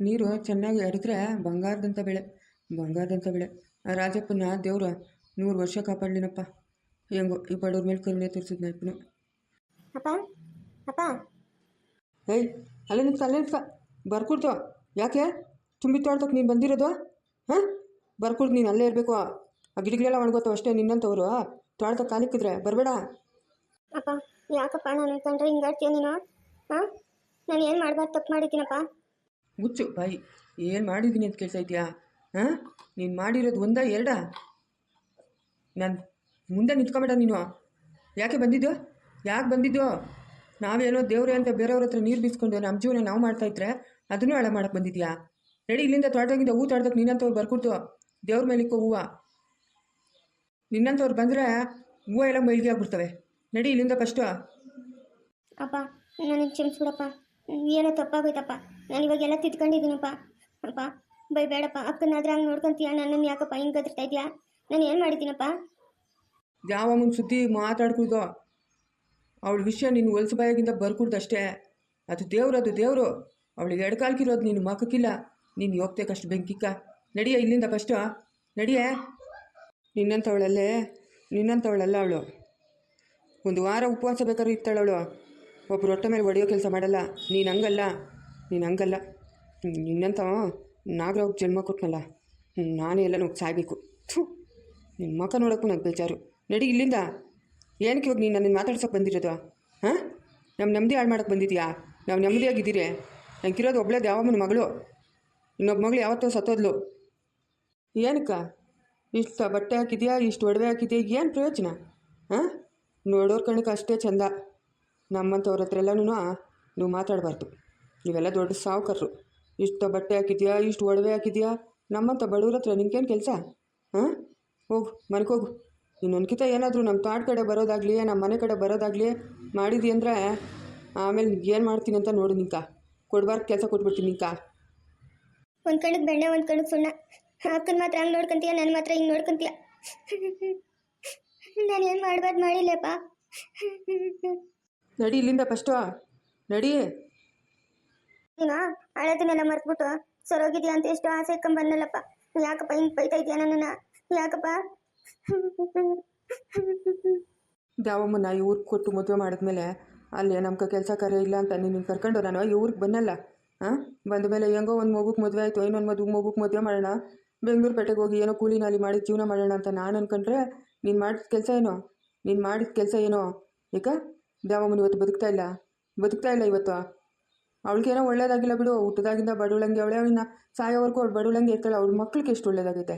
ನೀರು ಚೆನ್ನಾಗಿ ಹರಿದ್ರೆ ಬಂಗಾರದಂಥ ಬೆಳೆ ಬಂಗಾರದಂಥ ಬೆಳೆ. ಆ ರಾಜಪ್ಪನ ದೇವ್ರ ನೂರು ವರ್ಷ ಕಾಪಾಡಲಿನಪ್ಪ. ಹೆಂಗೋ ಈ ಬಡವ್ರ ಮೇಲೆ ಕರುಣೆ ತೋರಿಸಿದ್ನ ಇಪ್ಪನು ಅಪ್ಪ ಅಪ್ಪ. ಏಯ್ ಅಲ್ಲೇ ನಿಂತ್ಕ ಅಲ್ಲೇ ನಿಂತ್ಕ. ಬರ್ಕೊಡ್ತೋ ಯಾಕೆ? ತುಂಬಿ ತೊಳ್ದಕ್ಕೆ ನೀನು ಬಂದಿರೋದು? ಹಾಂ? ಬರ್ಕೊಡ್ದು ನೀನು ಅಲ್ಲೇ ಇರಬೇಕು. ಆ ಗಿಡಗಳೆಲ್ಲ ಒಣಗೋತಾವ ಅಷ್ಟೇ ನಿನ್ನಂಥವ್ರು. ತೊಳ್ದ ಕಾಲಿಕ್ಕಿದ್ರೆ ಬರಬೇಡ. ಅಪ್ಪ ಯಾಕಪ್ಪ ನಾನು ಕಂಡ್ರೆ ಹಿಂಗಾಡ್ತೀಯ ನೀನು? ಹಾಂ? ನಾನು ಏನು ಮಾಡ್ಬಾರ್ದು ತಪ್ಪು ಮಾಡಿದ್ದೀನಪ್ಪ? ಮುಚ್ಚು ಬಾಯಿ, ಏನು ಮಾಡಿದ್ದೀನಿ ಅಂತ ಕೇಳ್ತಾ ಇದೆಯಾ ಹಾಂ? ನೀನು ಮಾಡಿರೋದು ಒಂದಾ, ಎರಡಾ? ನಾನು ಮುಂದೆ ನಿಂತ್ಕೊಂಬೇಡ ನೀನು. ಯಾಕೆ ಬಂದಿದ್ದು ಯಾಕೆ ಬಂದಿದ್ದು ನಾವೇನೋ ದೇವ್ರೆ ಅಂತ ಬೇರೆಯವ್ರ ಹತ್ರ ನೀರು ಬೀಸ್ಕೊಂಡು ನಮ್ಮ ಜೀವನ ನಾವು ಮಾಡ್ತಾಯಿದ್ರೆ ಅದನ್ನೂ ಹಾಳು ಮಾಡಕ್ಕೆ ಬಂದಿದ್ಯಾ? ರೆಡಿ ಇಲ್ಲಿಂದ ತೋಟದಾಗಿಂದ ಹೂ ತೋಟದಕ್ಕೆ ನಿನ್ನಂಥವ್ರು ಬರ್ಕೊಡ್ತು ದೇವ್ರ ಮೇಲಿಕ್ಕೋ ಹೂವು. ನಿನ್ನಂಥವ್ರು ಬಂದರೆ ಹೂವು ಎಲ್ಲ ಮೈಲಿಗೆ ಆಗ್ಬಿಡ್ತವೆ. ನಡಿ, ಇಲ್ಲಿಂದ ಫಸ್ಟು ಅಪ್ಪ, ನನಗೆ ಕ್ಷಮಿಸ್ಬಿಡಪ್ಪ. ಏನೋ ತಪ್ಪಾಗೋಯ್ತಪ್ಪ. ನಾನು ಇವಾಗೆಲ್ಲ ತಿದ್ಕೊಂಡಿದ್ದೀನಪ್ಪ ಅಪ್ಪ, ಬೈ ಬೇಡಪ್ಪ, ಅಕ್ಕನಾದ್ರೆ ಹಂಗೆ ನೋಡ್ಕೊಂತೀಯ? ನನ್ನನ್ನು ಯಾಕಪ್ಪ ಹಿಂಗೆ ಗದ್ರತಾ ಇದೆಯಾ ನಾನು ಏನು ಮಾಡಿದ್ದೀನಪ್ಪ? ಯಾವ ಮುಂದೆ ಸುದ್ದಿ ಮಾತಾಡ್ಕೊಳ್ದು ಅವಳ ವಿಷಯ ನೀನು ಹೊಲಸು ಬಾಯಾಗಿಂದ ಬರ್ಕೊಡ್ದು ಅಷ್ಟೇ ಅದು ದೇವ್ರು, ಅದು ದೇವರು. ಅವಳಿಗೆ ಎಡ್ಕಾಲ್ಕಿರೋದು ನೀನು ಮಕ್ಕಕ್ಕಿಲ್ಲ. ನೀನು ಹೋಗ್ಬೇಕಷ್ಟು ಬೆಂಕಿಕ್ಕ. ನಡಿಯ ಇಲ್ಲಿಂದ ಫಸ್ಟು. ನಡಿಯೇ? ನಿನ್ನಂಥವಳಲ್ಲೇ? ನಿನ್ನಂಥವಳಲ್ಲ ಅವಳು. ಒಂದು ವಾರ ಉಪವಾಸ ಬೇಕಾದ್ರೂ ಇರ್ತಾಳವಳು. ಒಬ್ಬರು ಹೊಟ್ಟೆ ಮೇಲೆ ಒಡೆಯೋ ಕೆಲಸ ಮಾಡಲ್ಲ. ನೀನು ಹಂಗಲ್ಲ. ನೀನು ಹಂಗಲ್ಲ. ನಿನ್ನಂತ ನಾಗರಾವ್ ಜನ್ಮ ಕೊಟ್ನಲ್ಲ. ನಾನೇ ಎಲ್ಲ ನೋಡಿ ಸಾಯ್ಬೇಕು. ಥೂ ನಿನ್ನ ಮಕ ನೋಡೋಕ್ಕೂ ನಂಗೆ ಬೇಜಾರು. ನಡಿ ಇಲ್ಲಿಂದ. ಏನಕ್ಕೆ ಇವಾಗ ನೀನು ನನ್ನ ಮಾತಾಡ್ಸೋಕೆ ಬಂದಿರೋದು? ಹಾಂ? ನಮ್ಮ ನೆಮ್ಮದಿ ಹಾಳು ಮಾಡೋಕೆ ಬಂದಿದ್ಯಾ? ನಾವು ನೆಮ್ಮದಿಯಾಗಿದ್ದೀರಿ. ನಂಗಿರೋದು ಯಾವ ಯಾವಮ್ಮನ ಮಗಳು. ಇನ್ನೊಬ್ಬ ಮಗಳು ಯಾವತ್ತೋ ಸತ್ತೋದ್ಲು. ಏನಕ್ಕ? ಇಷ್ಟು ಬಟ್ಟೆ ಹಾಕಿದೆಯಾ? ಇಷ್ಟು ಒಡವೆ ಹಾಕಿದ್ಯಾ? ಏನು ಪ್ರಯೋಜನ? ಹಾಂ? ನೋಡೋರ್ ಕಣಕ್ಕೆ ಅಷ್ಟೇ ಚಂದ. ನಮ್ಮಂಥವ್ರ ಹತ್ರ ಎಲ್ಲನೂ ನೀವು ಮಾತಾಡಬಾರ್ದು. ನೀವೆಲ್ಲ ದೊಡ್ಡ ಸಾವುಕಾರರು. ಇಷ್ಟು ಬಟ್ಟೆ ಹಾಕಿದ್ಯಾ ಇಷ್ಟು ಒಡವೆ ಹಾಕಿದ್ಯಾ? ನಮ್ಮಂಥ ಬಡವ್ರ ಹತ್ರ ನಿನ್ಗೇನು ಕೆಲಸ? ಹಾಂ? ಹೋಗು ಮನೆಗೆ ಹೋಗು. ಇನ್ನೊಂದ್ಕಿತ ಏನಾದರೂ ನಮ್ಮ ತಾಟ್ ಕಡೆ ಬರೋದಾಗಲಿ ನಮ್ಮ ಮನೆ ಕಡೆ ಬರೋದಾಗಲಿ ಮಾಡಿದಿ ಅಂದರೆ ಆಮೇಲೆ ಏನು ಮಾಡ್ತೀನಿ ಅಂತ ನೋಡು ನಿಂಕ. ಕೊಡ್ಬಾರ್ದು ಕೆಲಸ ಕೊಟ್ಬಿಡ್ತೀನಿ ನಿಂಕ. ಒಂದು ಕಣಕ್ಕೆ ಬೆಣ್ಣೆ ಒಂದು ಕಣಕ್ಕೆ ಸುಣ್ಣ. ಅಕ್ಕನ ಮಾತ್ರ ಹಂಗೆ ನೋಡ್ಕೊಂತೀಯ ನನ್ನ ಮಾತ್ರ ಹಿಂಗೆ ನೋಡ್ಕೊಂತೀಯ? ನಾನು ಏನು ಮಾಡ್ಬಾರ್ದು ಮಾಡಿಲ್ಲಪ್ಪ ನಡಿ ಇಲ್ಲಿಂದ ಫಸ್ಟು. ನಡಿ. ನೀನು? ಹಳದನ್ನೆಲ್ಲ ಮರ್ತ್ಬಿಟ್ಟು, ಸರೋಗಿದ್ಯಾ ಅಂತ ಎಷ್ಟು ಆಸೆ ಬಂದಲ್ಲಪ್ಪ ಯಾಕಪ್ಪ ಹಿಂಗೆ ಬೈತಾ ಇದೆಯಾ ನನ್ನ ಯಾಕಪ್ಪ? ದಾವಮ್ಮನ ಈ ಊರಿಗೆ ಕೊಟ್ಟು ಮದುವೆ ಮಾಡಿದ್ಮೇಲೆ ಅಲ್ಲಿ ನಮ್ಗೆ ಕೆಲಸ ಕಾರ್ಯ ಇಲ್ಲ ಅಂತ ನೀನು ಕರ್ಕೊಂಡು ನಾನು ಈ ಊರಿಗೆ ಬಂದಲ್ಲ ಹಾಂ ಬಂದ ಮೇಲೆ ಹೆಂಗೋ ಒಂದು ಮಗುಗೆ ಮದುವೆ ಆಯಿತು, ಇನ್ನೊಂದು ಮದುವೆ ಮಗುಗೆ ಮದುವೆ ಮಾಡೋಣ. ಬೆಂಗಳೂರು ಪೇಟೆಗೆ ಹೋಗಿ ಏನೋ ಕೂಲಿ ನಾಲಿ ಮಾಡಿ ಜೀವನ ಮಾಡೋಣ ಅಂತ ನಾನು ಅನ್ಕೊಂಡ್ರೆ ನೀನು ಮಾಡಿದ ಕೆಲಸ ಏನೋ? ನೀನು ಮಾಡಿದ ಕೆಲಸ ಏನೋ? ಏಕ? ದಾವಮ್ಮನ ಇವತ್ತು ಬದುಕ್ತಾ ಇಲ್ಲ? ಬದುಕ್ತಾ ಇಲ್ಲ ಇವತ್ತು? ಅವಳಿಗೇನೋ ಒಳ್ಳೇದಾಗಿಲ್ಲ ಬಿಡು ಹುಟ್ಟದಾಗಿಂದ ಬಡವಳಂಗೆ ಅವಳೆ ಅವಳನ್ನ ಸಾಯೋವರೆಗೂ ಅವಳು ಬಡವಳಂಗೆ ಇರ್ತಾಳೆ, ಅವ್ಳ ಮಕ್ಳಿಗೆ ಎಷ್ಟು ಒಳ್ಳೇದಾಗೈತೆ.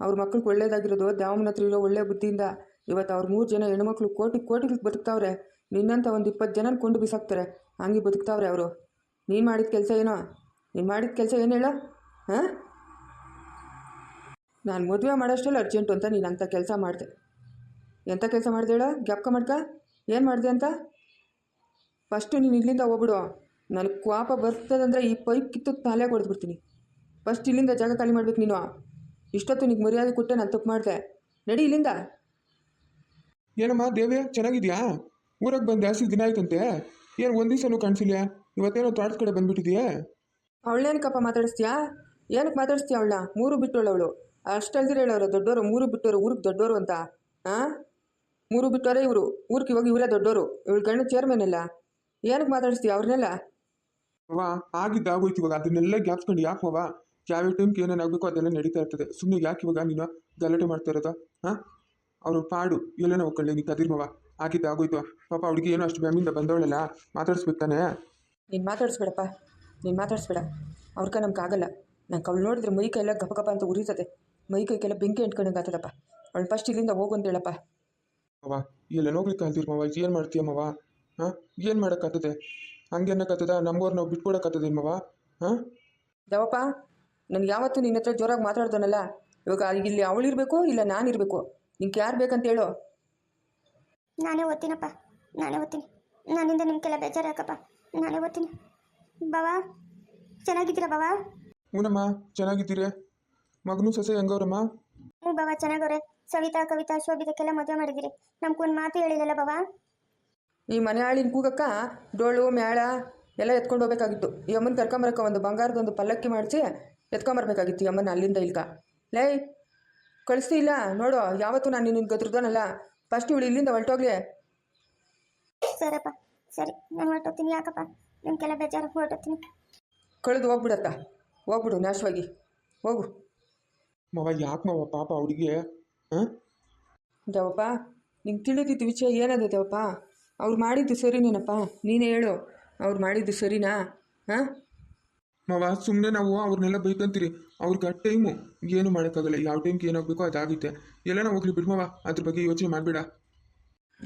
ಅವ್ರ ಮಕ್ಳಿಗೆ ಒಳ್ಳೇದಾಗಿರೋದು ದ್ಯಾವಮ್ಮನ ಹತ್ರ ಇರೋ ಒಳ್ಳೆ ಬುದ್ಧಿಯಿಂದ. ಇವತ್ತು ಅವ್ರ ಮೂರು ಜನ ಹೆಣ್ಮಕ್ಳು ಕೋಟಿ ಕೋಟಿ ಬದುಕ್ತಾವ್ರೆ ನಿನ್ನಂಥ ಒಂದು ಇಪ್ಪತ್ತು ಜನ ಕೊಂಡು ಬಿಸಾಕ್ತಾರೆ, ಹಂಗೆ ಬದುಕ್ತಾವ್ರೆ ಅವರು. ನೀನು ಮಾಡಿದ ಕೆಲಸ ಏನೋ? ನೀನು ಮಾಡಿದ ಕೆಲಸ ಏನು ಹೇಳೋ? ಹಾಂ? ನಾನು ಮದುವೆ ಮಾಡೋಷ್ಟಲ್ಲಿ ಅರ್ಜೆಂಟು ಅಂತ ನೀನು ಅಂಥ ಕೆಲಸ ಮಾಡಿದೆ. ಎಂಥ ಕೆಲಸ ಮಾಡಿದೆ ಹೇಳೋ? ಜ್ಞಾಪಕ ಮಾಡ್ಕ? ಏನು ಮಾಡಿದೆ ಅಂತ? ಫಸ್ಟು ನೀನು ಇಲ್ಲಿಂದ ಹೋಗ್ಬಿಡು. ನನಗೆ ಕೋಪ ಬರ್ತದಂದ್ರೆ ಈ ಪೈಪ್ ಕಿತ್ತು ತಲೆ ಕೊಡ್ದ್ಬಿಡ್ತೀನಿ ಫಸ್ಟ್ ಇಲ್ಲಿಂದ ಜಾಗ ಖಾಲಿ ಮಾಡ್ಬೇಕು ನೀನು. ಇಷ್ಟೊತ್ತು ನಿಗೆ ಮರ್ಯಾದೆ ಕೊಟ್ಟೆ ನಾನು ತಪ್ಪು ಮಾಡಿದೆ. ನಡಿ ಇಲ್ಲಿಂದ. ಏನಮ್ಮ ದೇವ್ಯ ಚೆನ್ನಾಗಿದ್ಯಾ? ಊರಿಗೆ ಬಂದು ಜಾಸ್ತಿ ದಿನ ಆಯ್ತಂತೆ. ಏನು ಒಂದು ದಿವಸನೂ ಕಾಣಿಸಿಲ್ಲ ಇವತ್ತೇನೋ ತೋಟದ ಕಡೆ ಬಂದ್ಬಿಟ್ಟಿದ್ಯಾ? ಅವಳೇನಕ್ಕಪ್ಪ ಮಾತಾಡಿಸ್ತೀಯಾ? ಏನಕ್ಕೆ ಮಾತಾಡಿಸ್ತೀಯ ಅವಳನ್ನ ಮೂರು ಬಿಟ್ಟವಳು ಅವಳು. ಅಷ್ಟಲ್ದಿರ ಹೇಳೋರು ದೊಡ್ಡವರು ಮೂರು ಬಿಟ್ಟೋರು ಊರಿಗೆ ದೊಡ್ಡವರು ಅಂತ. ಹಾಂ ಮೂರು ಬಿಟ್ಟೋರೇ ಇವರು. ಊರಿಗೆ ಇವಾಗ ಇವರೇ ದೊಡ್ಡವರು ಇವಳು ಗಂಡ ಚೇರ್ಮನ್ ಅಲ್ಲ ಏನಕ್ಕೆ ಮಾತಾಡಿಸ್ತೀಯ ಅವ್ರನ್ನೆಲ್ಲ ಅವ್ವ ಆಗಿದ್ದಾಗೋಯ್ತು ಇವಾಗ. ಅದನ್ನೆಲ್ಲ ಜ್ಞಾಪಿಸ್ಕೊಂಡು ಯಾಕೆ ಅವ್ವ? ಯಾವ ಟೈಮ್ಗೆ ಏನೇನು ಆಗಬೇಕು ಅದೆಲ್ಲ ನಡೀತಾ ಇರ್ತದೆ. ಸುಮ್ಮನೆ ಯಾಕೆ ಇವಾಗ ನೀನು ಗಲಾಟೆ ಮಾಡ್ತಾ ಇರೋದು? ಹಾಂ? ಅವರು ಪಾಡು. ಎಲ್ಲನ ಒಕ್ಕಳ್ಳಿ ನೀ ಕದಿರ್ಮವ ಆಗಿದ್ದ ಆಗೋಯ್ತು. ಪಾಪ ಅವ್ಳಿಗೆ ಏನೋ ಅಷ್ಟು ಬೆಮ್ಮಿಂದ ಬಂದವಳಲ್ಲ. ಮಾತಾಡಿಸ್ಬೇಕು ತಾನೆ ನೀನು ಮಾತಾಡಿಸ್ಬೇಡಪ್ಪ. ನೀನು ಮಾತಾಡಿಸ್ಬೇಡ. ಅವ್ರಕ ನಮ್ಗೆ ಆಗಲ್ಲ. ನಂಗೆ ಅವಳು ನೋಡಿದ್ರೆ ಮೈ ಕೈಯೆಲ್ಲ ಗಪ ಗಪ ಅಂತ ಉರಿತದೆ. ಮೈ ಕೈಗೆಲ್ಲ ಬೆಂಕಿ ಅಂಟ್ಕೊಂಡಂಗೆ ಆಗ್ತದಪ್ಪ ಅವಳು ಫಸ್ಟ್ ಇಲ್ಲಿಂದ ಹೋಗು ಅಂತ ಹೇಳಪ್ಪ. ಅವ್ವ ಎಲ್ಲೇನೋ ಹೋಗ್ಲಿಕ್ಕೆ ಅಂತೀರ್ಮವ ಏನು ಮಾಡ್ತೀಯಮ್ಮವ ಹಾಂ? ಏನು ಮಾಡೋಕ್ಕಾಗ್ತದೆ ಹಂಗೆ ಅನ್ನಕ್ಕಾಗ್ತದ ನಮ್ಮೂರು ನಾವು ಬಿಟ್ಕೊಡಕ್ಕಾಗ್ತದೇನವ ಹಾಂ? ದವಪ್ಪ ನನಗೆ ಯಾವತ್ತೂ ನಿನ್ನ ಹತ್ರ ಜೋರಾಗಿ ಮಾತಾಡ್ತಾನಲ್ಲ ಇವಾಗ ಇಲ್ಲಿ ಅವಳಿರ್ಬೇಕು ಇಲ್ಲ ನಾನಿರಬೇಕು ನಿಂಗೆ ಯಾರು ಬೇಕಂತ ಹೇಳು. ನಾನೇ ಓದ್ತೀನಪ್ಪ. ನಾನೇ ಓದ್ತೀನಿ. ನನ್ನಿಂದ ಕೆಲ ಬೇಜಾರು ಯಾಕಪ್ಪ ನಾನೇ ಓದ್ತೀನಿ. ಬಾವಾ ಚೆನ್ನಾಗಿದ್ದೀರಾ ಬಾವಾ? ಹ್ಞೂನಮ್ಮ ಚೆನ್ನಾಗಿದ್ದೀರಿ. ಮಗನೂ ಸೊಸೆ ಹೆಂಗವ್ರಮ್ಮ? ಹ್ಞೂ ಬಾವಾ ಚೆನ್ನಾಗವ್ರೆ. ಸವಿತಾ ಕವಿತಾ ಶೋಭಿತಕ್ಕೆಲ್ಲ ಮದುವೆ ಮಾಡಿದ್ದೀರಿ. ನಮ್ಗೊಂದು ಮಾತು ಹೇಳಿದಲ್ಲ ಬಾವಾ? ಈ ಮನೆ ಆಳಿನ ಕೂಗಕ್ಕ ಡೋಳು ಮೇಳ ಎಲ್ಲ ಎತ್ಕೊಂಡು ಹೋಗ್ಬೇಕಾಗಿತ್ತು. ಈ ಅಮ್ಮನ ಕರ್ಕೊಂಬರಕ್ಕೆ ಒಂದು ಬಂಗಾರದ ಒಂದು ಪಲ್ಲಕ್ಕಿ ಮಾಡಿಸಿ ಎತ್ಕೊಂಬರ್ಬೇಕಾಗಿತ್ತು ಈ ಅಮ್ಮನ ಅಲ್ಲಿಂದ ಇಲ್ಕ. ಲೇ ಕಳಿಸ್ತಿ ಇಲ್ಲ ನೋಡು ಯಾವತ್ತು ನಾನು ನಿನ್ನ ಗದ್ರದನಲ್ಲ. ಫಸ್ಟ್ ಇವಳು ಇಲ್ಲಿಂದ ಹೊರಟೋಗ್ಲಿ. ಸರಪ್ಪ ಸರಿ ನಾನು ಹೊರಟೋಗ್ತೀನಿ. ಯಾಕಪ್ಪ? ನಿಮ್ಗೆಲ್ಲ ಬೇಜಾರು ಹೊರಟೋಗ್ತೀನಿ. ಕಳೆದು ಹೋಗ್ಬಿಡತ್ತ. ಹೋಗ್ಬಿಡು ನಾಶವಾಗಿ. ಹೋಗು. ಮಗ ಯಾಕೆ ಮಗ ಪಾಪ ಹುಡುಗಿ ಹಾಂ? ದೇವಪ್ಪ ನಿಂಗೆ ತಿಳಿದಿದ್ದ ವಿಷಯ ಏನದು ದೇವಪ್ಪ? ಅವ್ರು ಮಾಡಿದ್ದು ಸರಿನೇನಪ್ಪ? ನೀನೇ ಹೇಳು. ಅವ್ರು ಮಾಡಿದ್ದು ಸರಿನಾ? ಹಾಂ? ಮಾವ ಸುಮ್ಮನೆ ನಾವು ಅವ್ರನ್ನೆಲ್ಲ ಬೈಕಂತೀರಿ. ಅವ್ರಿಗೆ ಆ ಟೈಮು. ಏನು ಮಾಡೋಕ್ಕಾಗಲ್ಲ. ಯಾವ ಟೈಮ್ಗೆ ಏನಾಗಬೇಕೋ ಅದಾಗುತ್ತೆ ಎಲ್ಲನ ಹೋಗ್ಲಿ ಬಿಡು ಮಾವ. ಅದ್ರ ಬಗ್ಗೆ ಯೋಚನೆ ಮಾಡಬೇಡ.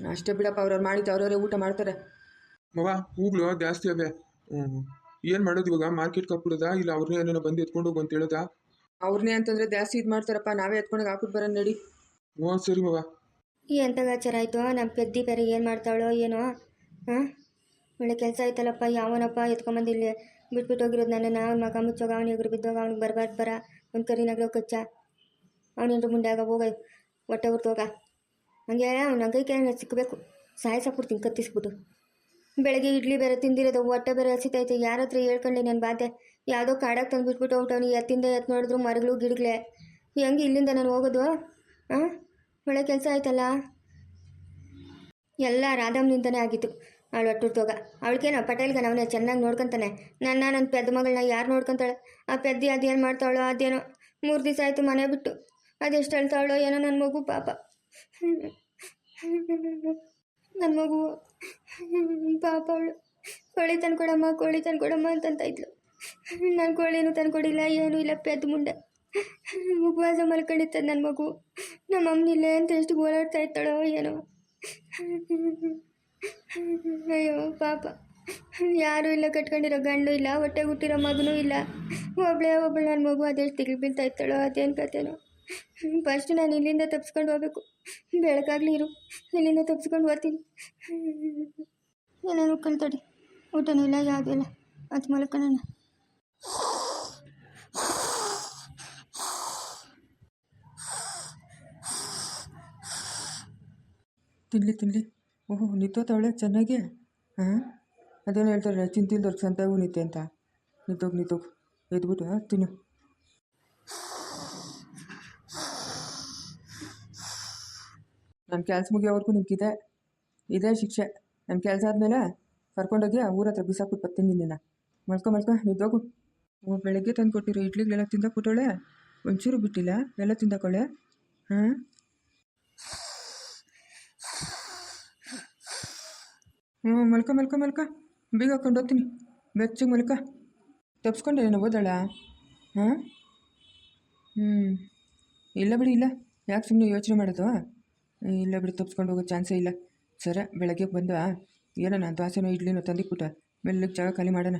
ಅಷ್ಟೇ ಬಿಡಪ್ಪ. ಅವ್ರವ್ರು ಮಾಡಿದ್ದು ಅವ್ರವರೇ ಊಟ ಮಾಡ್ತಾರೆ. ಮಾವ ಹೂಗಳು ಜಾಸ್ತಿ ಅವೆ. ಏನು ಮಾಡೋದು ಇವಾಗ? ಮಾರ್ಕೆಟ್ ಹಾಕ್ಬಿಡೋದಾ ಇಲ್ಲ ಅವ್ರನ್ನೇ ಏನೇನೋ ಬಂದು ಎತ್ಕೊಂಡು ಹೋಗು ಅಂತ ಹೇಳೋದಾ? ಅವ್ರನ್ನೇ ಅಂತಂದರೆ ಜಾಸ್ತಿ ಇದು ಮಾಡ್ತಾರಪ್ಪ ನಾವೇ ಎತ್ಕೊಂಡಾಗ ಹಾಕ್ಬಿಟ್ಟು ಬರೋಣ ನಡಿ. ಹ್ಞೂ ಸರಿ ಮಾವ. ಎಂತ ಆಯಿತು. ನಮ್ಮ ಪೆದ್ದಿ ಬೇರೆ ಏನು ಮಾಡ್ತಾಳೋ ಏನೋ ಹಾಂ ಒಳ್ಳೆ ಕೆಲಸ ಆಯ್ತಲ್ಲಪ್ಪ, ಯಾವನಪ್ಪ ಎತ್ಕೊಂಬಂದು ಇಲ್ಲಿ ಬಿಟ್ಬಿಟ್ಟು ಹೋಗಿರೋದು ನನ್ನನ್ನು. ಅವ್ನ ಮಗ ಮುಚ್ಚೋಗ, ಅವ್ನು ಎಗ್ರು ಬಿದ್ದೋಗ, ಅವ್ನಿಗೆ ಬರಬಾರ್ದು ಬರ. ಒಂದು ಕರಿನಾಗ್ಲೋ ಕಚ್ಚ. ಅವನೇನು ಮುಂದೆ ಹೋಗೈ, ಹೊಟ್ಟೆ ಹೋಗ. ಹಂಗೆ ಅವ್ನ ಅಂಗೈಕೆ ಸಿಕ್ಕಬೇಕು ಸಾಯಿಸಾಕ್ಬಿಡ್ತೀನಿ, ಕತ್ತಿಸ್ಬಿಟ್ಟು. ಬೆಳಗ್ಗೆ ಇಡ್ಲಿ ಬೇರೆ ತಿಂದಿರೋದು, ಹೊಟ್ಟೆ ಬೇರೆ ಹಸಿತೈತೆ. ಯಾರ ಹತ್ರ ಹೇಳ್ಕೊಂಡೆ ನನ್ನ ಬಾಧೆ. ಯಾವುದೋ ಕಾಡಕ್ಕೆ ತಂದು ಬಿಟ್ಬಿಟ್ಟು ಅವ್ನಿಗೆ ಎತ್ತಿಂದ ಎತ್ತು ನೋಡಿದ್ರು ಮರಗಳು ಗಿಡಗಳೇ. ಹೆಂಗೆ ಇಲ್ಲಿಂದ ನಾನು ಹೋಗೋದು ಹಾಂ ಒಳ್ಳೆ ಕೆಲಸ ಆಯ್ತಲ್ಲ? ಎಲ್ಲ ರಾಧಮ್ನಿಂದನೇ ಆಗಿತ್ತು. ಅವಳು ಒಟ್ಟುರ್ತೋಗ ಅವಳಿಗೇನೋ ಪಟೇಲ್ಗೆ ಅವನೇ ಚೆನ್ನಾಗಿ ನೋಡ್ಕೊಂತಾನೆ. ನನ್ನ ನನ್ನ ಪೆದ್ದ ಮಗಳನ್ನ ಯಾರು ನೋಡ್ಕೊಂತಾಳೆ? ಆ ಪೆದ್ದಿ ಅದೇನು ಮಾಡ್ತಾಳೋ ಅದೇನೋ. ಮೂರು ದಿವಸ ಆಯಿತು ಮನೆ ಬಿಟ್ಟು. ಅದೆಷ್ಟು ಹೇಳ್ತಾವಳೋ ಏನೋ ನನ್ನ ಮಗು ಪಾಪ. ನನ್ನ ಮಗು ಪಾಪ ಅವಳು. ಕೋಳಿ ತಂದ್ಕೊಡಮ್ಮ ಕೋಳಿ ತಂದ್ಕೊಡಮ್ಮ ಅಂತಂತ ಇದ್ಲು. ನಾನು ಕೋಳಿನೂ ತಂದ್ಕೊಡಿಲ್ಲ ಏನೂ ಇಲ್ಲ, ಪೆದ್ದ ಮುಂಡೆ. ಉಪವಾಸ ಮಲ್ಕೊಂಡಿತ್ತು ನನ್ನ ಮಗು. ನಮ್ಮ ಅಮ್ಮನಿಲ್ಲೇ ಅಂತ ಎಷ್ಟು ಗೋಳಾಡ್ತಾ ಇರ್ತಾಳೋ ಏನೋ. ಅಯ್ಯೋ, ಪಾಪ. ಯಾರೂ ಇಲ್ಲ, ಕಟ್ಕೊಂಡಿರೋ ಗಂಡು ಇಲ್ಲ, ಹೊಟ್ಟೆ ಹುಟ್ಟಿರೋ ಮಗನೂ ಇಲ್ಲ. ಒಬ್ಬಳೇ ಒಬ್ಳು ನನ್ನ ಮಗು, ಅದೆಷ್ಟು ತಿರುಗಿ ಬೀಳ್ತಾ ಇರ್ತಾಳೋ, ಅದೇನು ಕತೆನೋ ಫಸ್ಟ್ ನಾನು ಇಲ್ಲಿಂದ ತಪ್ಸ್ಕೊಂಡು ಹೋಗ್ಬೇಕು. ಬೆಳಕಾಗ್ಲಿ ಇರು. ಇಲ್ಲಿಂದ ತಪ್ಸ್ಕೊಂಡು ಹೋಗ್ತೀನಿ. ಏನೇನು ಕಳ್ತಾಡಿ ಊಟನೂ ಇಲ್ಲ, ಯಾವುದೂ ಇಲ್ಲ. ಅದು ಮಲ್ಕೊಳ್ಳೋಣ ತಿನ್ಲಿ ತಿನ್ಲಿ. ಓಹೋ ನಿಂತೋತವಳೆ ಚೆನ್ನಾಗಿ ಹಾಂ ಅದೇನು ಹೇಳ್ತಾರೆ ಚಿಂತಿಲ್ದವ್ರಿಗೆ ಸಂತಾಗೂ ನಿಂತೆ ಅಂತ. ನಿಂತೋಗಿ ನಿಂತೋಗಿ. ಎದ್ಬಿಟ್ಟು ತಿನ್ನು. ನನ್ನ ಕೆಲಸ ಮುಗಿಯೋವರೆಗೂ ನಿಂತಿದೆ ಇದೇ ಶಿಕ್ಷೆ. ನನ್ನ ಕೆಲಸ ಆದಮೇಲೆ ಕರ್ಕೊಂಡೋಗಿ ಊರ ಹತ್ರ ಬಿಸಾಕ್ಬಿಟ್ಟು ಬರ್ತೀನಿ ನಿನ್ನ ಮಲ್ಕೊ ಮಲ್ಕೊ, ನಿಂತೋಗು. ಓ, ಬೆಳಗ್ಗೆ ತಂದು ಕೊಟ್ಟಿರೋ ಇಡ್ಲಿಗಳೆಲ್ಲ ಕೊಟ್ಟವಳೆ ಒಂಚೂರು ಬಿಟ್ಟಿಲ್ಲ? ಎಲ್ಲ ತಿಂದಾಕೊಳ್ಳೆ ಹಾಂ ಹ್ಞೂ, ಮಲ್ಕ ಮಲ್ಕ ಮಲ್ಕ. ಬೀಗ ಹಾಕೊಂಡು ಹೋಗ್ತೀನಿ. ಬೆಚ್ಚಗೆ ಮಲ್ಕ. ತಪ್ಸ್ಕೊಂಡೆ ನಾನು ಓದಾಳ ಹಾಂ? ಹ್ಞೂ ಇಲ್ಲ ಬಿಡಿ, ಇಲ್ಲ. ಯಾಕೆ ಸುಮ್ಮನೆ ಯೋಚನೆ ಮಾಡೋದು? ಇಲ್ಲ ಬಿಡಿ, ತಪ್ಸ್ಕೊಂಡು ಹೋಗೋ ಚಾನ್ಸೇ ಇಲ್ಲ. ಸರ, ಬೆಳಗ್ಗೆ ಬಂದು ಏನೋ ದೋಸೆನೋ ಇಡ್ಲಿನೋ ತಂದಿಕ್ಬಿಟ್ಟ ಮೆಲ್ಲಗೆ ಜಾಗ ಖಾಲಿ ಮಾಡೋಣ.